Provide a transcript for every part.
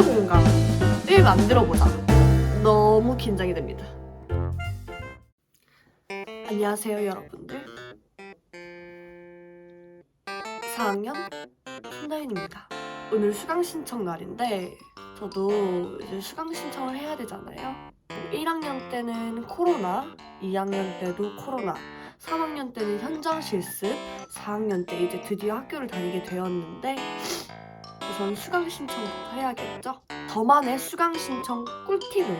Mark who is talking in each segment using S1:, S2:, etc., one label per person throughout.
S1: 우주 공간을 만들어보자. 너무 긴장이 됩니다. 안녕하세요, 여러분들. 4학년 손다인입니다. 오늘 수강 신청 날인데 저도 이제 수강 신청을 해야 되잖아요. 1학년 때는 코로나, 2학년 때도 코로나, 3학년 때는 현장 실습, 4학년 때 이제 드디어 학교를 다니게 되었는데 우선 수강 신청부터 해야겠죠? 저만의 수강 신청 꿀팁을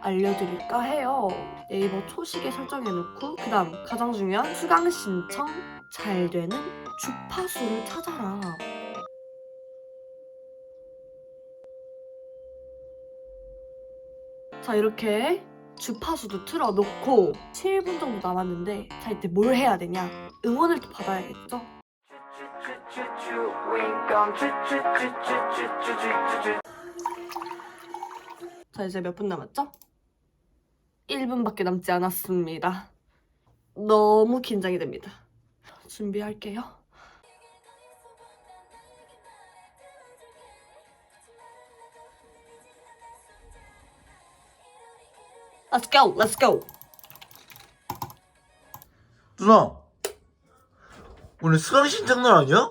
S1: 알려드릴까 해요. 네이버 초식에 설정해놓고 그 다음 가장 중요한 수강 신청 잘 되는 주파수를 찾아라. 자 이렇게 주파수도 틀어놓고 7분 정도 남았는데 자 이때 뭘 해야 되냐 응원을 또 받아야겠죠 자 이제 몇 분 남았죠? 1분밖에 남지 않았습니다 너무 긴장이 됩니다 준비할게요 Let's go, let's go.
S2: 누나 오늘 수강 신청 날 아니야?